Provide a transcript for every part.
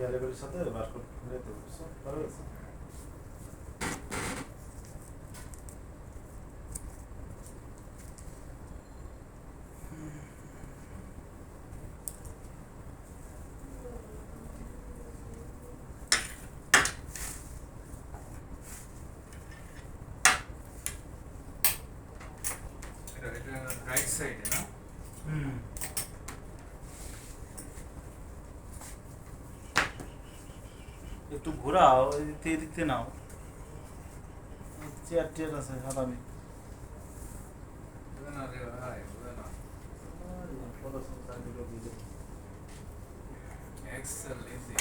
ইয়ারের সাথে বারকোড পারো গেছে এটা এটা রাইট সাইডে না হুম একটু ঘোরাও এদিক থেকে এদিক থেকে নাও চেয়ার টেয়ার আছে হাতামি বুঝে না রে ভাই বুঝে না এক্সেল ইজি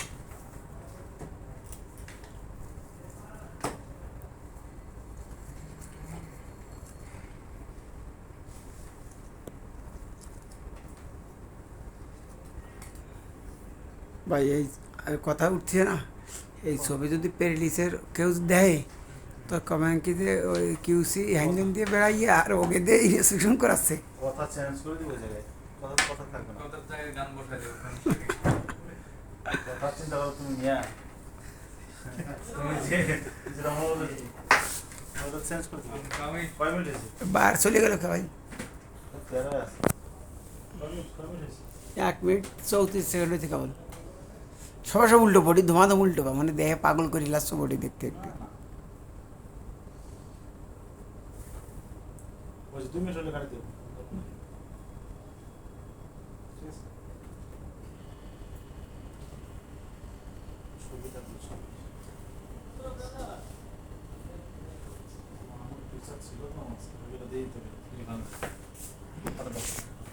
ভাই এই আর কথা উঠছে না এই ছবি যদি প্যারিলিসের কেউ দেয় তো কমেন্ট কি যে ওই কিউসি হ্যান্ডেন দিয়ে বেড়াইয়ে আর ওকে দিয়ে ইনস্ট্রাকশন করাচ্ছে। কথা চেঞ্জ করে দিব জায়গায়। কথা কথা থাকবে না। কত জায়গায় গান বসাই দেবো। কথা চিন্তা করো তুমি নিয়া। তুমি যে যেটা মনে ওটা চেঞ্জ করে দিবে আমি কয় মিনিট হয়েছে? বার চলে গেল ভাই? এক মিনিট চৌত্রিশ সেকেন্ড হয়েছে কেবল। সবার সব উল্টো বডি, ধোমাধম উল্টো পা মানে দেহে পাগল করে লাস্ট বডি দেখতে একটু ওই যে দুই মিনিট হলে কাটি দেবো ঠিক আছে ছবিটা তো ছবি। আমার পিকচার ছিল